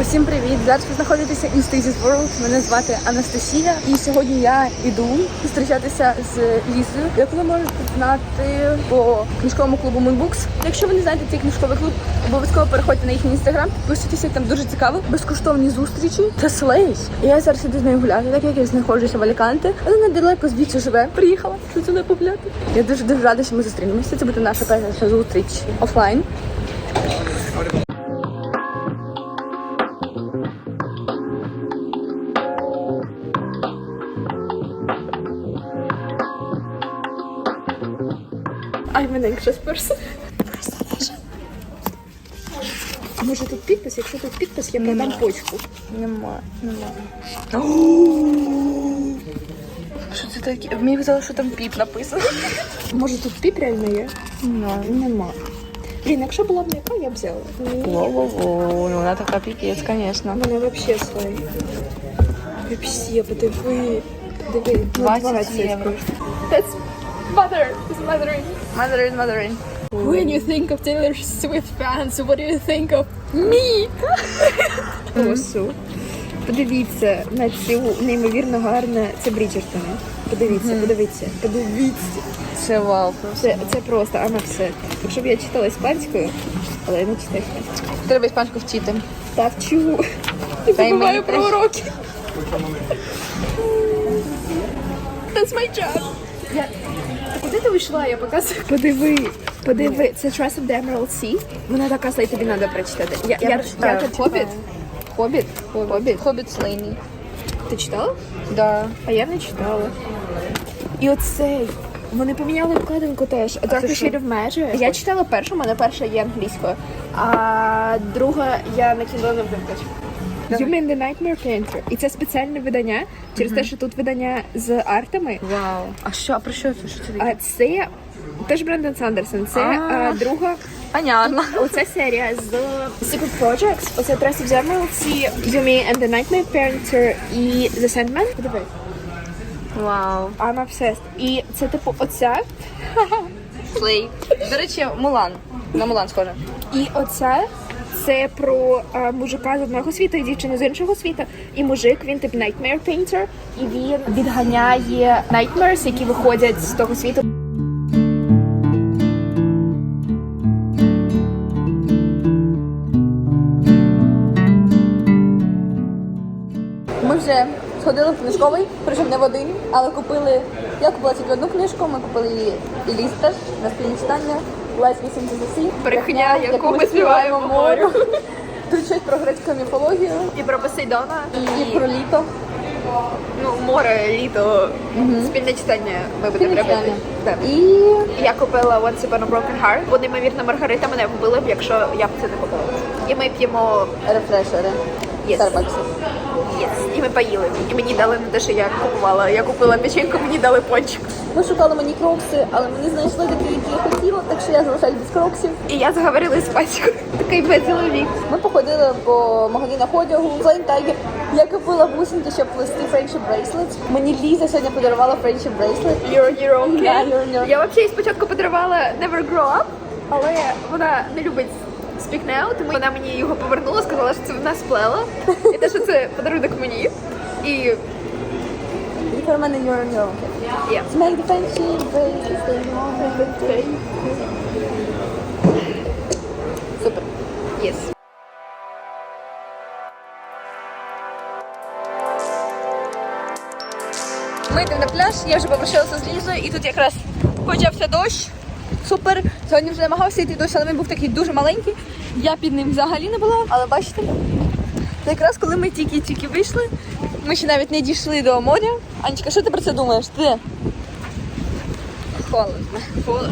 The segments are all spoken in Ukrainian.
Усім привіт! Зараз ви знаходитеся in Stasis World. Мене звати Анастасія, і сьогодні я іду зустрічатися з Лізою, яку ви можете знати по книжковому клубу Moonbooks. Якщо ви не знаєте цей книжковий клуб, обов'язково переходьте на їхній інстаграм, підписуйтеся, там дуже цікаво. Безкоштовні зустрічі та слейс. Я зараз іду з нею гуляти, так як я знаходжуся в Аліканте, але недалеко звідси живе. Приїхала не погуляти. Я дуже дуже рада, що ми зустрінемося. Це буде наша перша зустріч офлайн. An anxious person. Може тут підпис? Якщо тут підпис, я продам почку. Нема, нема. Що це таке? Мені казали, що там піп написано. Може тут піп реально є? Нема. Нема. Блін, якщо була б м'яка, я б взяла. Во-во-во, ну вона така піпець, звісно. Мене взагалі свої. Вообще, подиви. Диви, ну, 20 євро. That's mother. It's mothering. Мандарин, мандарин. When you think of Taylor Swift fans, what do you think of me? Осу. Подивіться на цю неймовірно гарне. Це Бріджертони. Подивіться, подивіться, подивіться. Це вау просто. Це, це просто, а на все. Якщо б я читала іспанською, але я не читаю іспанською. Треба іспанську вчити. Та вчу. Та й забуваю про теж. уроки. That's my job. Я... Куди ти вийшла? Я показую. Подиви, подиви. Це Trust of the Emerald Sea. Вона така, слай, тобі треба прочитати. Я, я, я, прочитаю. тут Хобіт. Хобіт? Хобіт. Хобіт Слейні. Ти читала? Да. А я не читала. І оцей. Вони поміняли обкладинку теж. Dark Shade of Magic. Я читала першу, у мене перша є англійською, а друга я на Kindle не вимкач. You mean the Nightmare Painter. І це спеціальне видання через те, що тут видання з артами. Вау. А що, а про що це? Що це таке? А це теж Брендон Сандерсон. Це А. друга. Понятно. Оця серія з Secret Projects. Оце Trust of the Emerald Yumi and the Nightmare Painter і The Sandman. Подиви. Вау. I'm obsessed. І це типу оця. Слей. До речі, Мулан. На Мулан схоже. І оця це про а, мужика з одного світу і дівчину з іншого світу. І мужик він тип Nightmare Painter, і він відганяє Nightmares, які виходять з того світу. Ми вже сходили в книжковий, причому не в один, але купили. Я купила тільки одну книжку, ми купили її і лістер на спільне читання. The sea. Брехня, яку ми співаємо морю. Тут щось про грецьку міфологію І про Посейдона, і про літо. ну море, літо, спільне читання. Ми будемо робити. І Я купила Once Upon a Broken Heart. Бо неймовірно Маргарита мене вбила б, якщо я б це не купила. І ми п'ємо рефрешери. Yes. Yes. І ми поїли. І мені дали не те, що я купувала. Я купила печеньку, мені дали пончик. Ми шукали мені крокси, але ми не знайшли такі, які я хотіла, так що я залишаюсь без кроксів. І я заговорила з іспанською. Такий безловік. Ми походили по магазинах одягу, Plain Я купила бусинки, щоб плести friendship bracelets. Мені Ліза сьогодні подарувала friendship bracelet. You're on your own Yeah, you're your. Я взагалі спочатку подарувала Never Grow Up, але вона не любить Speak Now, тому вона мені його повернула, сказала, що це вона сплела. І те, що це подарунок мені. І І for мене you're on your own. я. Make the friendship bracelet stay longer. Супер. Yes. Ми йдемо на пляж, я вже попрощалася з Лізою, і тут якраз почався дощ. Супер. Сьогодні вже намагався йти дощ, але він був такий дуже маленький. Я під ним взагалі не була, але бачите, якраз коли ми тільки-тільки вийшли, ми ще навіть не дійшли до моря. Анечка, що ти про це думаєш? Ти? Холодно.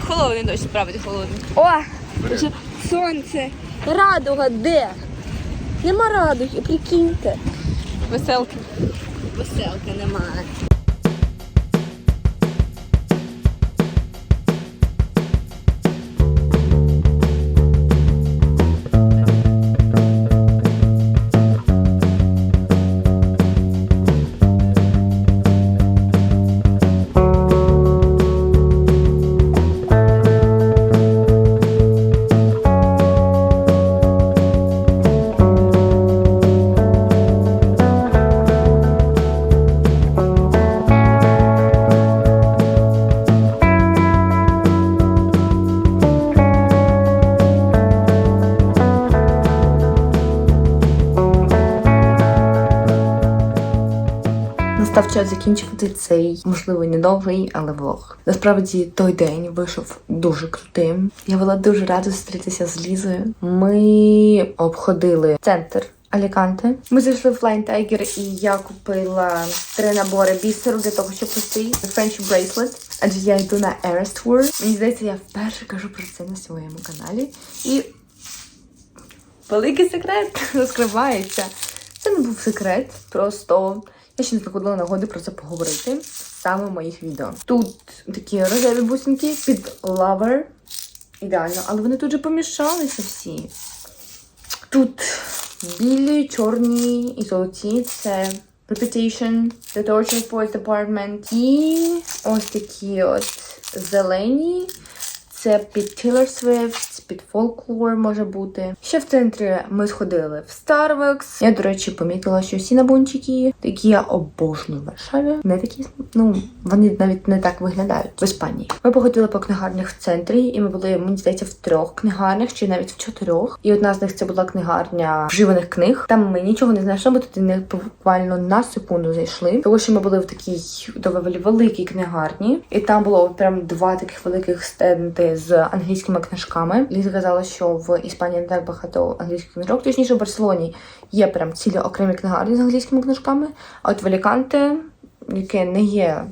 Холодний дощ, справді холодний. О! Сонце. Радуга де? Нема радуги, прикиньте. Веселки. Веселки немає. Настав час закінчувати цей, можливо, не довгий, але влог. Насправді той день вийшов дуже крутим. Я була дуже рада зустрітися з Лізою. Ми обходили центр. Аліканте. Ми зайшли в Flying Tiger і я купила три набори бісеру для того, щоб пустити Friendship Bracelet. Адже я йду на Eras Tour. Мені здається, я вперше кажу про це на своєму каналі. І великий секрет розкривається. Це не був секрет, просто я ще не знаходила нагоди про це поговорити саме в моїх відео. Тут такі рожеві бусинки під Lover. Ідеально, але вони тут же помішалися всі. Тут білі, чорні і золоті. Це Reputation, The Torture Boys Department. І ось такі от зелені. Це під Taylor Swift, під Folklore може бути. Ще в центрі ми сходили в Starbucks. Я, до речі, помітила, що всі набунчики, які я обожнюю в Варшаві, не такі, ну, вони навіть не так виглядають в Іспанії. Ми походили по книгарнях в центрі, і ми були, мені здається, в трьох книгарнях, чи навіть в чотирьох. І одна з них це була книгарня вживаних книг. Там ми нічого не знайшли, бо туди не буквально на секунду зайшли. Тому що ми були в такій доволі великій книгарні, і там було прям два таких великих стенди з англійськими книжками. Ліза казала, що в Іспанії не так багато англійських книжок. Точніше, в Барселоні є прям цілі окремі книгарні з англійськими книжками. А от в Аліканте, яке не є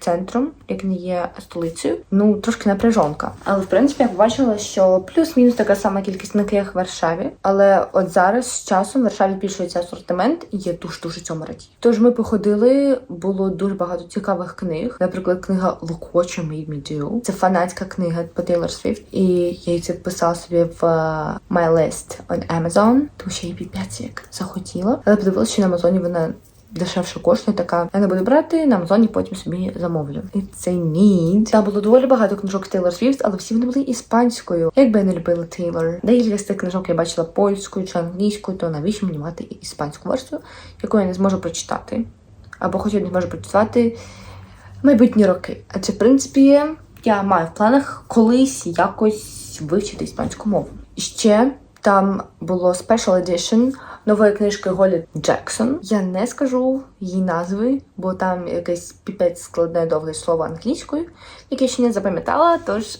центром, як не є столицею, ну трошки напряжонка. Але в принципі я побачила, що плюс-мінус така сама кількість книг, як в Варшаві. Але от зараз з часом в Варшаві збільшується асортимент і є дуже дуже цьому раді. Тож ми походили, було дуже багато цікавих книг. Наприклад, книга Look What Made Me Do. Це фанатська книга по Taylor Swift. І я її це вписала собі в е, My List on Amazon, тому що я її як захотіла. Але подивилася, що на Амазоні вона дешевше коштує, така я не буду брати на Амазоні, потім собі замовлю. І це need. Там було доволі багато книжок Taylor Swift, але всі вони були іспанською. Якби я не любила Taylor. Деякі з цих книжок я бачила польською чи англійською, то навіщо мені мати іспанську версію, яку я не зможу прочитати? Або хоч я не зможу прочитати майбутні роки. Адже, в принципі, я маю в планах колись якось вивчити іспанську мову. Ще там було Special Edition нової книжки Голі Джексон. Я не скажу її назви, бо там якесь піпець складне довге слово англійською, яке ще не запам'ятала, тож.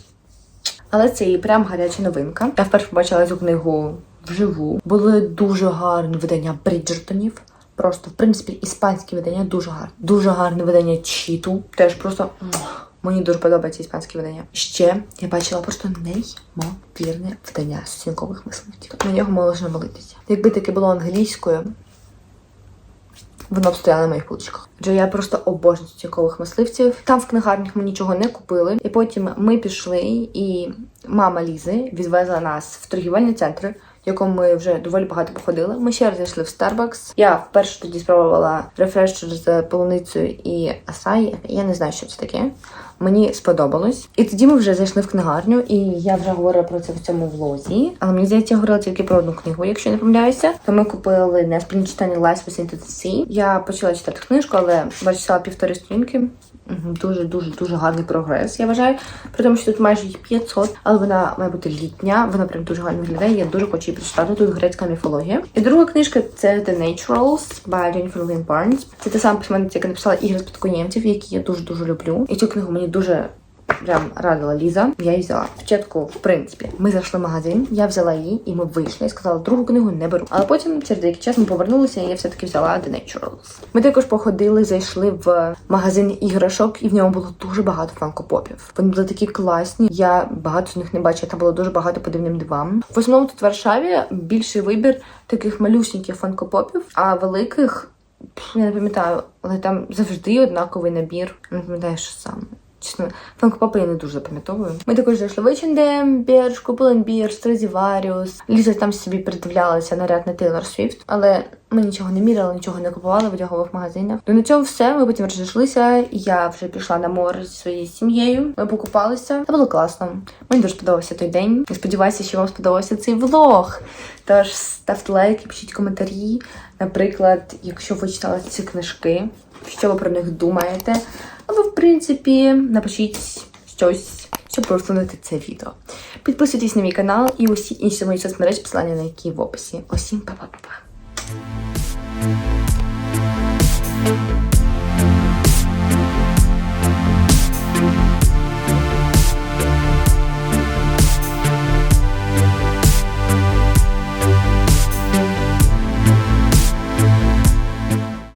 Але це і прям гаряча новинка. Я вперше побачила цю книгу вживу. Були дуже гарні видання Бріджертонів. Просто, в принципі, іспанські видання дуже гарні. Дуже гарне видання Чіту. Теж просто. Мені дуже подобається іспанське видання. Ще я бачила просто неймовірне видання сінкових мисливців. На нього можна молитися. Якби таке було англійською, воно б стояло на моїх поличках. Адже я просто обожнюю цікавих мисливців. Там в книгарнях ми нічого не купили. І потім ми пішли, і мама Лізи відвезла нас в торгівельний центр, в якому ми вже доволі багато походили. Ми ще раз зайшли в Starbucks. Я вперше тоді спробувала рефрешер з полуницею і асаї. Я не знаю, що це таке. Мені сподобалось. І тоді ми вже зайшли в книгарню, і я вже говорила про це в цьому влозі. Але мені здається, я говорила тільки про одну книгу, якщо не помиляюся. То ми купили неспільні читання Life Within. Я почала читати книжку, але бачила півтори сторінки. Мгм, Дуже гарний прогрес. Я вважаю, при тому, що тут майже їх 500, але вона має бути літня. Вона прям дуже гарно виглядає. Я дуже хочу її прочитати. Тут грецька міфологія. І друга книжка це The Naturals by Jennifer Lynn Barnes. Це та сама письменниця, яка написала ігри спадкоємців, які я дуже дуже люблю. І цю книгу мені дуже. Прям радила Ліза, я її взяла. Спочатку, в принципі, ми зайшли в магазин, я взяла її, і ми вийшли і сказала, другу книгу не беру. Але потім через деякий час ми повернулися, і я все-таки взяла The Naturals. Ми також походили, зайшли в магазин іграшок, і в ньому було дуже багато фанкопопів. Вони були такі класні. Я багато з них не бачила. Там було дуже багато по дивним дивам. В основному тут в Варшаві більший вибір таких малюсеньких фанкопопів, а великих я не пам'ятаю, але там завжди однаковий набір. Не пам'ятаю, що саме. Чесно, фанкопопи я не дуже запам'ятовую. Ми також зайшли в H&M, Бірш, купили Бір, Стразіваріус. Ліза там собі придивлялася наряд на Taylor Swift, але ми нічого не міряли, нічого не купували в одягових магазинах. Ну на цьому все. Ми потім розійшлися. Я вже пішла на море зі своєю сім'єю. Ми покупалися. Це було класно. Мені дуже сподобався той день. Сподіваюся, що вам сподобався цей влог. Тож ставте лайки, пишіть коментарі. Наприклад, якщо ви читали ці книжки, що ви про них думаєте. Або, в принципі, напишіть щось, щоб просунути це відео. Підписуйтесь на мій канал і усі інші мої соцмережі, посилання на які в описі. Усім па-па-па.